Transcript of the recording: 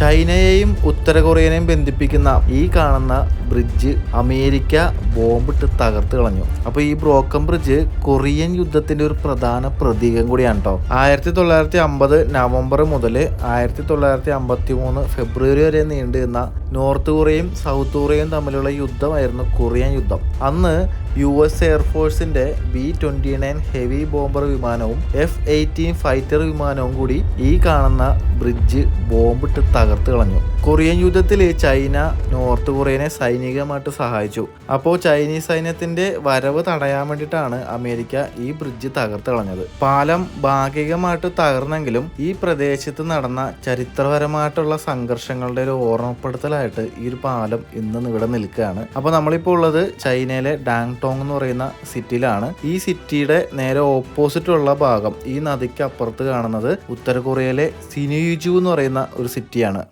ചൈനയെയും ഉത്തര കൊറിയനെയും ബന്ധിപ്പിക്കുന്ന ഈ കാണുന്ന ബ്രിഡ്ജ് അമേരിക്ക ബോംബിട്ട് തകർത്ത് കളഞ്ഞു. അപ്പോൾ ഈ ബ്രോക്കൺ ബ്രിഡ്ജ് കൊറിയൻ യുദ്ധത്തിന്റെ ഒരു പ്രധാന പ്രതീകം കൂടിയാണ് കേട്ടോ ആയിരത്തി തൊള്ളായിരത്തി അമ്പത് നവംബർ മുതൽ ആയിരത്തി തൊള്ളായിരത്തി അമ്പത്തി മൂന്ന് ഫെബ്രുവരി വരെ നീണ്ടുനിന്ന നോർത്ത് കൊറിയയും സൗത്ത് കൊറിയയും തമ്മിലുള്ള യുദ്ധമായിരുന്നു കൊറിയൻ യുദ്ധം. അന്ന് U S എയർഫോഴ്സിന്റെ B twenty nine heavy bomber വിമാനവും എഫ് എയ്റ്റീൻ ഫൈറ്റർ വിമാനവും കൂടി ഈ കാണുന്ന ബ്രിഡ്ജ് ബോംബിട്ട് തകർത്ത് കളഞ്ഞു. കൊറിയൻ യുദ്ധത്തിൽ ചൈന നോർത്ത് കൊറിയനെ സൈനികമായിട്ട് സഹായിച്ചു. അപ്പോൾ ചൈനീസ് സൈന്യത്തിന്റെ വരവ് തടയാൻ വേണ്ടിയിട്ടാണ് അമേരിക്ക ഈ ബ്രിഡ്ജ് തകർത്ത് കളഞ്ഞത്. പാലം ഭാഗികമായിട്ട് തകർന്നെങ്കിലും ഈ പ്രദേശത്ത് നടന്ന ചരിത്രപരമായിട്ടുള്ള സംഘർഷങ്ങളുടെ ഒരു ഓർമ്മപ്പെടുത്തലായിട്ട് ഈ ഒരു പാലം ഇന്ന് ഇവിടെ നിൽക്കുകയാണ്. അപ്പോൾ നമ്മളിപ്പോൾ ഉള്ളത് ചൈനയിലെ ഡാങ് ടോങ് എന്ന് പറയുന്ന സിറ്റിയിലാണ്. ഈ സിറ്റിയുടെ നേരെ ഓപ്പോസിറ്റ് ഉള്ള ഭാഗം ഈ നദിക്ക് അപ്പുറത്ത് കാണുന്നത് ഉത്തര കൊറിയയിലെ സിനുയുജു എന്ന് പറയുന്ന ഒരു സിറ്റിയാണ്.